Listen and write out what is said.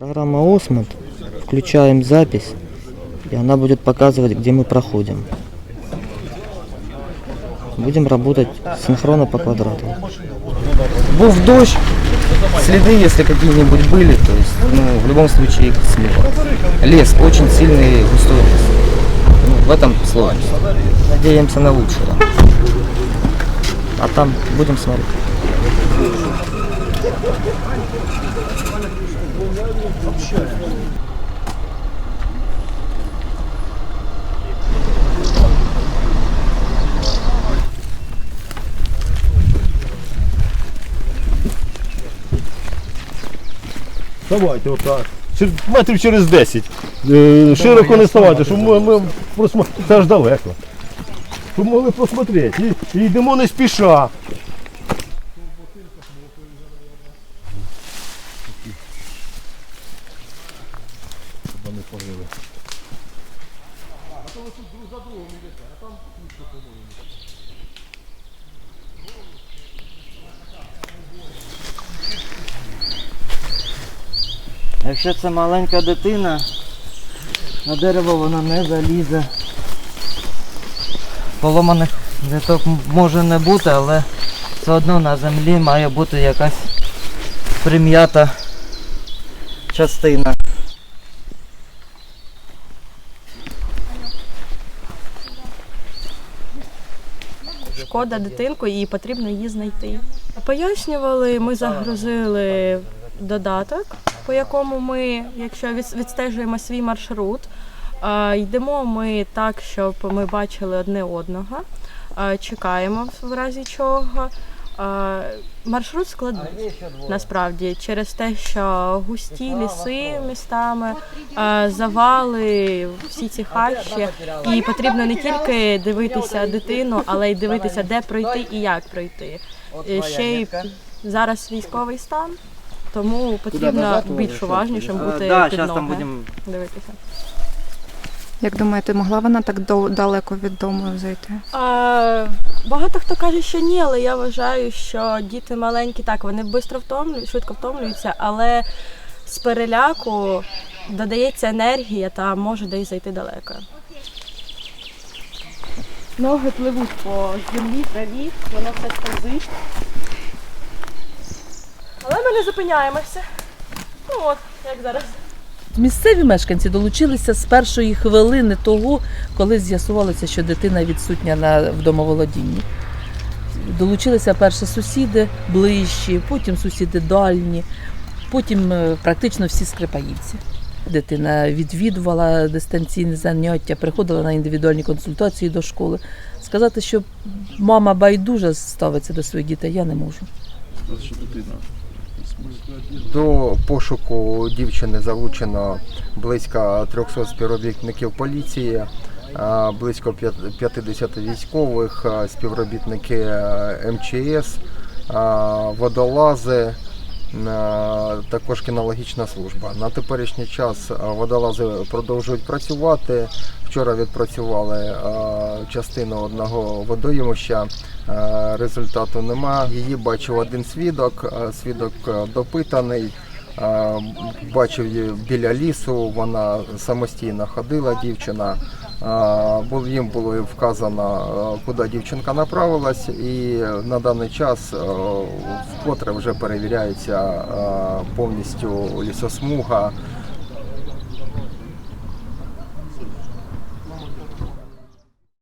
Программа Осмот. Включаем запись, и она будет показывать, где мы проходим. Будем работать синхронно по квадрату. Был дождь, следы, если какие-нибудь были, то есть, ну, в любом случае их смыло. Лес, очень сильный густой лес. Ну, в этом сложность. Надеемся на лучшее. А там будем смотреть. Давайте отак. Чер- Метрів через 10. Е, Широко не ставайте, щоб ми, ми просма... Це ж далеко. Щоб могли посмотрети. І, і йдемо не спіша. Вони пожили. Якщо це маленька дитина, на дерево вона не залізе. Поломаних діток може не бути, але все одно на землі має бути якась прим'ята частина. Шкода дитинку і потрібно її знайти. Пояснювали, ми загрузили додаток, по якому ми, якщо відстежуємо свій маршрут, йдемо ми так, щоб ми бачили одне одного, чекаємо в разі чого. Маршрут складний насправді через те, що густі ліси містами, завали, всі ці хащі, і потрібно не тільки дивитися дитину, але й дивитися, де пройти і як пройти. Ще й зараз військовий стан, тому потрібно більш уважнішим бути під зараз там ноги, будемо дивитися. Як думаєте, могла вона так далеко від дому зайти? А, багато хто каже, що ні, але я вважаю, що діти маленькі, так, вони швидко втомлюють, швидко втомлюються, але з переляку додається енергія та може десь зайти далеко. Ноги пливуть по землі, траві, воно все скользить. Але ми не зупиняємося. Ну от, як зараз. Місцеві мешканці долучилися з першої хвилини того, коли з'ясувалося, що дитина відсутня на в домоволодінні. Долучилися перші сусіди ближчі, потім сусіди дальні, потім е, практично всі скрипаївці. Дитина відвідувала дистанційні заняття, приходила на індивідуальні консультації до школи. Сказати, що мама байдуже ставиться до своїх дітей, я не можу. До пошуку дівчини залучено близько 300 співробітників поліції, близько 50 військових, співробітники е, МЧС, водолази, також кінологічна служба. На теперішній час водолази продовжують працювати. Вчора відпрацювали частину одного водоймища. Е, Результату нема. Її бачив один свідок. е, Свідок е, допитаний. Бачив її біля лісу. Вона самостійно ходила, дівчина. Їм було вказано, куди дівчинка направилась, і на даний час вкотре вже перевіряється повністю лісосмуга.